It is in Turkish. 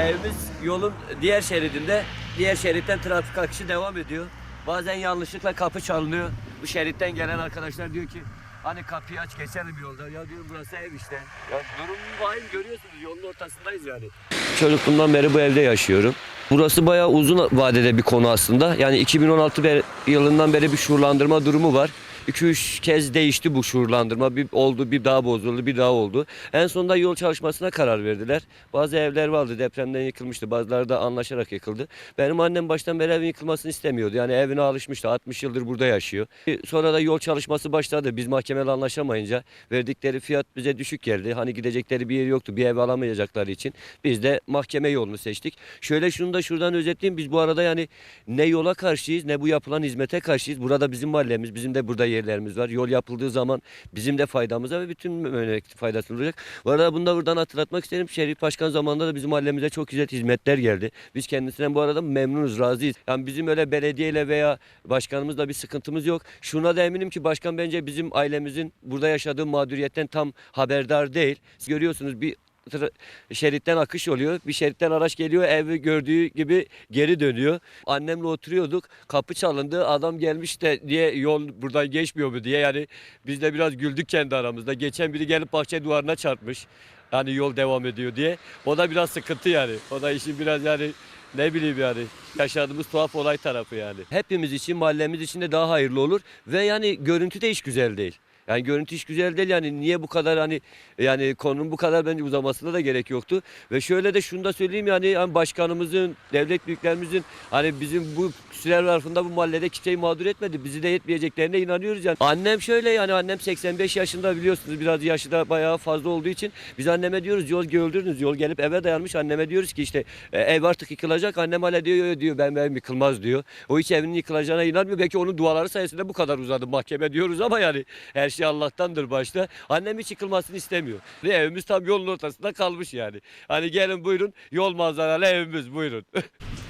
Evimiz yolun diğer şeridinde. Diğer şeritten trafik akışı devam ediyor. Bazen yanlışlıkla kapı çalınıyor. Bu şeritten gelen arkadaşlar diyor ki hani kapıyı aç geçelim yolda. Ya diyorum burası ev işte. Ya durum vahim görüyorsunuz yolun ortasındayız yani. Çocukluğumdan beri bu evde yaşıyorum. Burası bayağı uzun vadede bir konu aslında. Yani 2016 be- yılından beri bir şuurlandırma durumu var. 2-3 kez değişti bu şuurlandırma. Bir oldu, bir daha bozuldu, bir daha oldu. En sonunda yol çalışmasına karar verdiler. Bazı evler vardı depremden yıkılmıştı. Bazıları da anlaşarak yıkıldı. Benim annem baştan beri evin yıkılmasını istemiyordu. Yani evine alışmıştı. 60 yıldır burada yaşıyor. Sonra da yol çalışması başladı. Biz mahkemeyle anlaşamayınca verdikleri fiyat bize düşük geldi. Hani gidecekleri bir yer yoktu. Bir ev alamayacakları için. Biz de mahkeme yolunu seçtik. Şöyle şunu da şuradan özetleyeyim. Biz bu arada yani ne yola karşıyız ne bu yapılan hizmete karşıyız. Burada bizim mahallemiz, bizim de burada yerlerimiz var. Yol yapıldığı zaman bizim de faydamıza ve bütün memleket faydasını olacak. Bu arada bunu da buradan hatırlatmak isterim. Şerif Başkan zamanında da bizim mahallemize çok güzel hizmetler geldi. Biz kendisinden bu arada memnunuz, razıyız. Yani bizim öyle belediyeyle veya başkanımızla bir sıkıntımız yok. Şuna da eminim ki başkan bence bizim ailemizin burada yaşadığı mağduriyetten tam haberdar değil. Siz görüyorsunuz bir şeritten akış oluyor. Bir şeritten araç geliyor evi gördüğü gibi geri dönüyor. Annemle oturuyorduk. Kapı çalındı. Adam gelmiş de diye yol buradan geçmiyor mu diye yani biz de biraz güldük kendi aramızda. Geçen biri gelip bahçe duvarına çarpmış. Yani yol devam ediyor diye. O da biraz sıkıntı yani. O da işin biraz yani ne bileyim yani yaşadığımız tuhaf olay tarafı yani. Hepimiz için mahallemiz için de daha hayırlı olur ve yani görüntü de hiç güzel değil. Yani görüntü hiç güzel değil yani niye bu kadar hani yani konunun bu kadar bence uzamasına da gerek yoktu. Ve şöyle de şunu da söyleyeyim yani hani başkanımızın, devlet büyüklerimizin hani bizim bu süreler zarfında bu mahallede kimseyi mağdur etmedi. Bizi de yetmeyeceklerine inanıyoruz yani. Annem şöyle yani annem 85 yaşında biliyorsunuz biraz yaşı da bayağı fazla olduğu için biz anneme diyoruz yol gördünüz yol gelip eve dayanmış anneme diyoruz ki işte e, ev artık yıkılacak annem hala diyor "Yo, diyor ben evim yıkılmaz diyor. O hiç evinin yıkılacağına inanmıyor. Belki onun duaları sayesinde bu kadar uzadı mahkeme diyoruz ama yani her şey Allah'tandır başta. Annem hiç yıkılmasını istemiyor. Ve evimiz tam yolun ortasında kalmış yani. Hani gelin buyurun yol manzaralı evimiz buyurun.